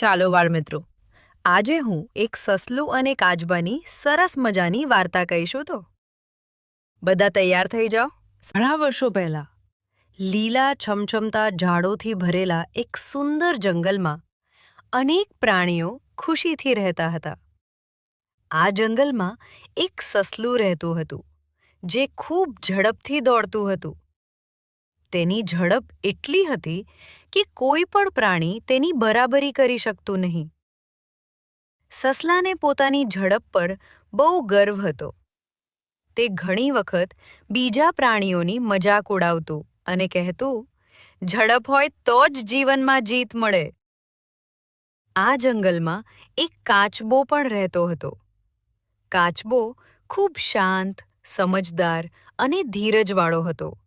ચાલો બાળ મિત્રો, આજે હું એક સસલું અને કાચબાની સરસ મજાની વાર્તા કહીશું તો. બધા તૈયાર થઈ જાઓ. ઘણા વર્ષો પહેલા, લીલા છમછમતા ઝાડોથી ભરેલા એક સુંદર જંગલમાં અનેક પ્રાણીઓ ખુશીથી રહેતા હતા. આ જંગલમાં એક સસલું રહેતું હતું, જે ખૂબ ઝડપથી દોડતું હતું. તેની ઝડપ એટલી હતી કે કોઈ પણ પ્રાણી તેની બરાબરી કરી શકતું નહીં. સસલાને પોતાની ઝડપ પર બહુ ગર્વ હતો. તે ઘણી વખત બીજા પ્રાણીઓની મજાક ઉડાવતું અને કહેતું, ઝડપ હોય તો જ જીવનમાં જીત મળે. આ જંગલમાં એક કાચબો પણ રહેતો હતો. કાચબો ખૂબ શાંત, સમજદાર અને ધીરજવાળો હતો.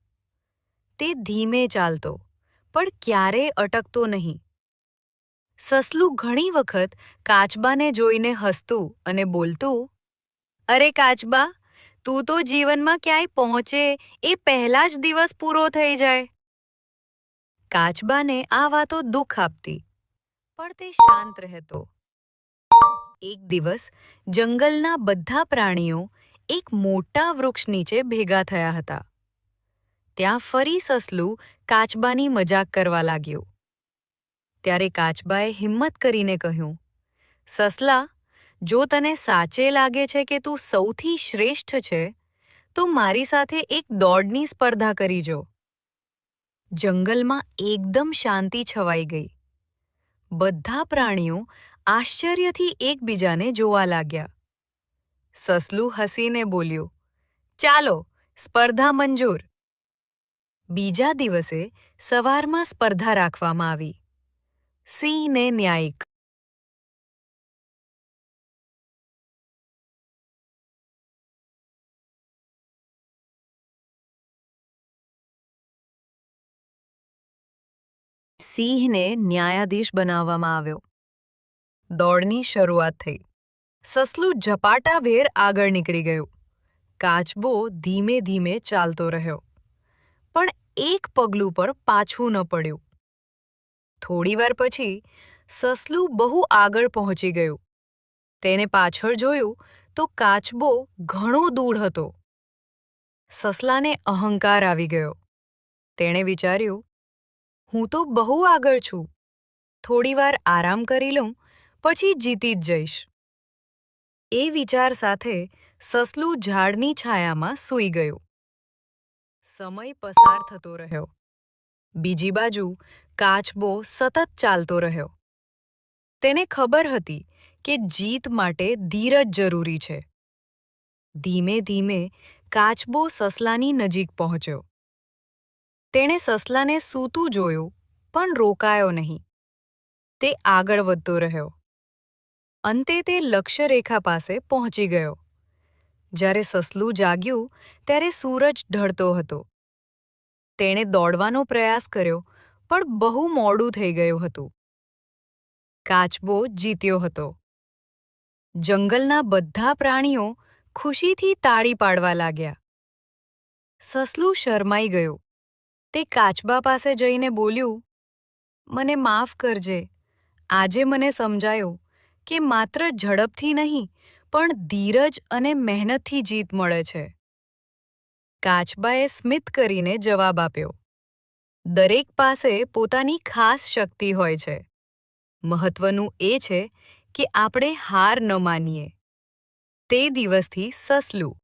તે ધીમે ચાલતો, પણ ક્યારેય અટકતો નહીં. સસલું ઘણી વખત કાચબાને જોઈને હસતું અને બોલતું, અરે કાચબા, તું તો જીવનમાં ક્યાંય પહોંચે એ પહેલા જ દિવસ પૂરો થઈ જાય. કાચબાને આ વાતો દુઃખ આપતી, પણ તે શાંત રહેતો. એક દિવસ જંગલના બધા પ્રાણીઓ એક મોટા વૃક્ષ નીચે ભેગા થયા હતા. ત્યાં ફરી સસલું કાચબાની મજાક કરવા લાગ્યું. ત્યારે કાચબાએ હિંમત કરીને કહ્યું, સસલા, જો તને સાચે લાગે છે કે તું સૌથી શ્રેષ્ઠ છે, તો મારી સાથે એક દોડની સ્પર્ધા કરી જો. જંગલમાં એકદમ શાંતિ છવાઈ ગઈ. બધા પ્રાણીઓ આશ્ચર્યથી એકબીજાને જોવા લાગ્યા. સસલું હસીને બોલ્યું, ચાલો, સ્પર્ધા મંજૂર. બીજા દિવસે સવારમાં સ્પર્ધા રાખવામાં આવી. સિંહને ન્યાયિક સિંહને ન્યાયાધીશ બનાવવામાં આવ્યો. દોડની શરૂઆત થઈ. સસલું ઝપાટાભેર આગળ નીકળી ગયું. કાચબો ધીમે ધીમે ચાલતો રહ્યો. પણ એક પગલું પર પાછું ન પડ્યું. થોડીવાર પછી સસલું બહુ આગળ પહોંચી ગયું. તેને પાછળ જોયું તો કાચબો ઘણો દૂર હતો. સસલાને અહંકાર આવી ગયો. તેણે વિચાર્યું, હું તો બહુ આગળ છું. થોડીવાર આરામ કરી લઉં, પછી જીતી જ જઈશ. એ વિચાર સાથે સસલું ઝાડની છાયામાં સૂઈ ગયું. સમય પસાર થતો રહ્યો. બીજી બાજુ, કાચબો સતત ચાલતો રહ્યો. તેને ખબર હતી કે જીત માટે ધીરજ જરૂરી છે. ધીમે ધીમે કાચબો સસલાની નજીક પહોંચ્યો. તેણે સસલાને સૂતું જોયું, પણ રોકાયો નહીં. તે આગળ વધતો રહ્યો. અંતે તે લક્ષ્યરેખા પાસે પહોંચી ગયો. જ્યારે સસલું જાગ્યું, ત્યારે સૂરજ ઢળતો હતો. તેણે દોડવાનો પ્રયાસ કર્યો, પણ બહુ મોડું થઈ ગયું હતું. કાચબો જીત્યો હતો. જંગલના બધા પ્રાણીઓ ખુશીથી તાળી પાડવા લાગ્યા. સસલું શરમાઈ ગયું. તે કાચબા પાસે જઈને બોલ્યું, મને માફ કરજે. આજે મને સમજાયું કે માત્ર ઝડપથી નહીં પણ ધીરજ અને મહેનતથી જીત મળે છે. કાચબાએ સ્મિત કરીને જવાબ આપ્યો. દરેક પાસે પોતાની ખાસ શક્તિ હોય છે. મહત્વનું એ છે કે આપણે હાર ન માનીએ. તે દિવસથી સસલું.